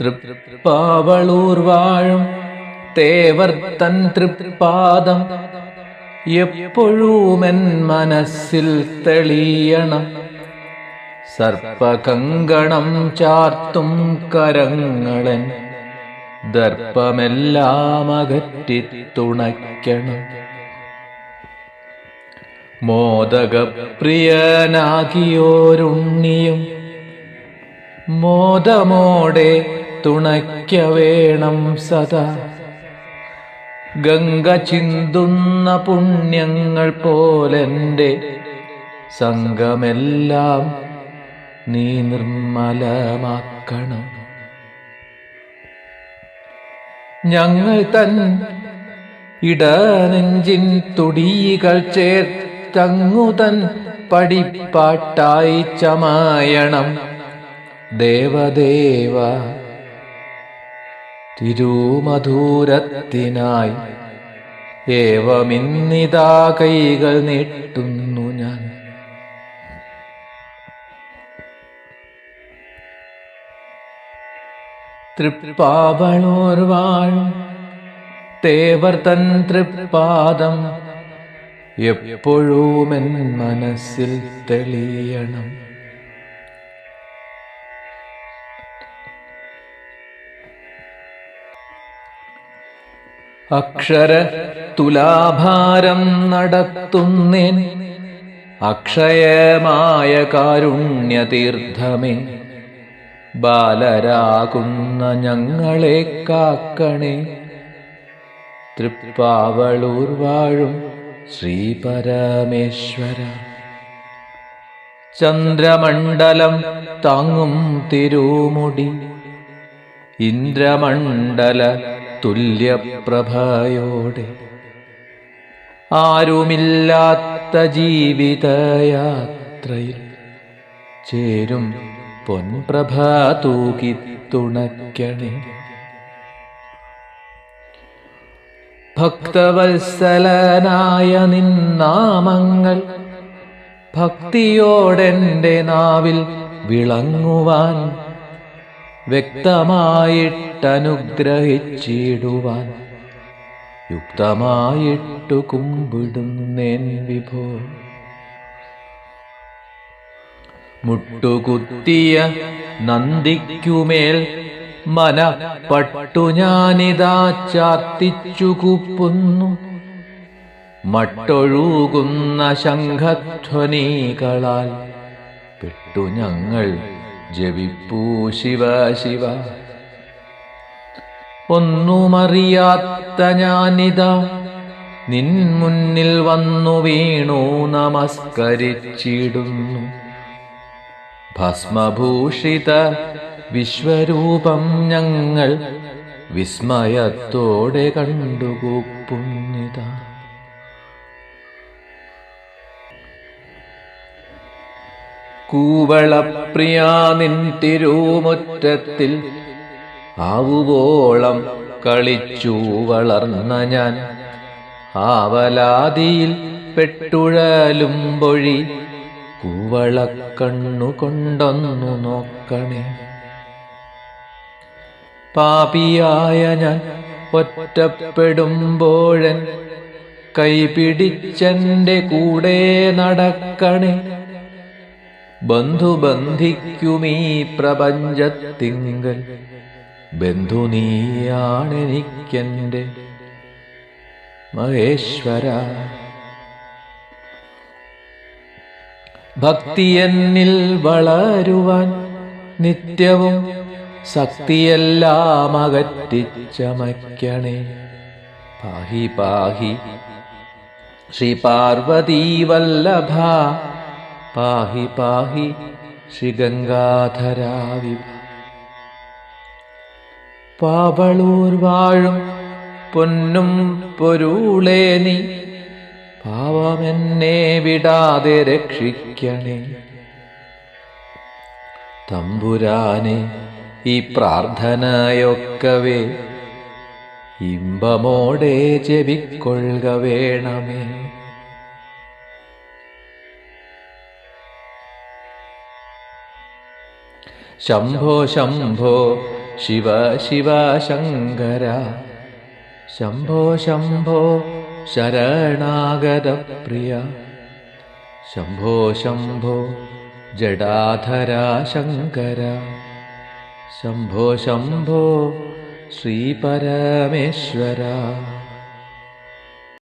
തൃപ്പാവളൂർ വാഴും തേവർ തൻ തൃപ്പാദം എപ്പോഴുമെൻ മനസ്സിൽ തെളിയണം. സർപ്പകങ്കണം ചാർത്തും കരങ്ങളൻ ദർപ്പമെല്ലാം അകറ്റി തുണയ്ക്കണം. മോദകപ്രിയനാകിയോരുണ്ണിയും മോദമോടെ തുണയ്ക്ക വേണം സദാ. ഗംഗ ചിന്തുന്ന പുണ്യങ്ങൾ പോലെന്റെ സംഘമെല്ലാം നീ നിർമ്മലമാക്കണം. ഞങ്ങൾ തൻ ഇടനെഞ്ചിൻ തുടികൾ ചേർത്തങ്ങു തൻ പടിപ്പാട്ടായി ചമായണം. ദേവദേവ തിരുമധുരത്തിനായി ഏവമിന്നിതാ കൈകൾ നീട്ടുന്നു ഞാൻ. തൃപ്പാവളോർ തേവർ തൻ തൃപ്പാദം എപ്പോഴുമെൻ മനസ്സിൽ തെളിയണം. അക്ഷര തുലാഭാരം നടത്തുന്നേൻ. അക്ഷയമായ കാരുണ്യതീർത്ഥമേ. ബാലരാകുന്ന ഞങ്ങളെ കാക്കണേ. തൃപ്പാവളൂർ വാഴും ശ്രീ പരമേശ്വര ചന്ദ്രമണ്ഡലം താങ്ങും തിരുമുടി. ഇന്ദ്രമണ്ഡല തുല്യപ്രഭയോടെ. ആരുമില്ലാത്ത ജീവിതയാത്രയിൽ ചേരും പൊൻപ്രഭ തൂകി തുണയ്ക്കണേ ഭക്തവത്സലനായ നിന്നാമങ്ങൾ ഭക്തിയോടെന്റെ നാവിൽ വിളങ്ങുവാൻ വ്യക്തമായിട്ടനുഗ്രഹിച്ചിടുവാൻ. യുക്തമായിട്ടു കുമ്പിടുന്നേൻ വിഭോ. മുട്ടുകുത്തിയ നന്ദിക്കുമേൽ മന പട്ടു ഞാനിതാ ചാർത്തിച്ചു കുപ്പുന്നു. മട്ടൊഴുകുന്ന ശംഖധ്വനികളാൽ പെട്ടു ഞങ്ങൾ ജപിപ്പൂ ശിവ ശിവ. ഒന്നുമറിയാത്ത ഞാനിതാ. നിൻ മുന്നിൽ വന്നു വീണു നമസ്കരിച്ചിടുന്നു. ഭസ്മഭൂഷിത വിശ്വരൂപം ഞങ്ങൾ വിസ്മയത്തോടെ കണ്ടുകൂപ്പുന്നിത. കൂവളപ്രിയാ നിൻ തിരുമുറ്റത്തിൽ ആവുവോളം കളിച്ചു വളർന്ന ഞാൻ. ആവലാതിയിൽ പെട്ടുഴലുമ്പൊഴി പൊഴി കൂവളക്കണ്ണുകൊണ്ടൊന്നു നോക്കണേ. പാപിയായ ഞാൻ ഒറ്റപ്പെടുമ്പോഴൻ കൈപിടിച്ചെന്റെ കൂടെ നടക്കണേ. ബന്ധുബന്ധിക്കുമീ പ്രപഞ്ചത്തിങ്കൽ. ബന്ധു നീയാണെനിക്കെന്റെ മഹേശ്വര. ഭക്തിയെന്നിൽ വളരുവാൻ നിത്യവും ശക്തിയെല്ലാം അകറ്റിച്ചമയ്ക്കണേ. പാഹി പാഹി. ശ്രീ പാർവതീ വല്ലഭ പാഹി പാഹി ശ്രീ ഗംഗാധരാവി പാവളൂർ വാഴും പൊന്നും പൊരുളേ നീ. പാവമെന്നെ വിടാതെ രക്ഷിക്കണേ. തമ്പുരാനെ ഈ പ്രാർത്ഥനയൊക്കവേ. ഇമ്പമോടെ ജപിക്കൊള്ളുക വേണമേ. शम्भो शम्भो शिव शिव शङ्कर। शम्भो शम्भो शरणागतप्रिय। शम्भो शम्भो जडाधरा शङ्कर। शम्भो शम्भो श्रीपरमेश्वरा।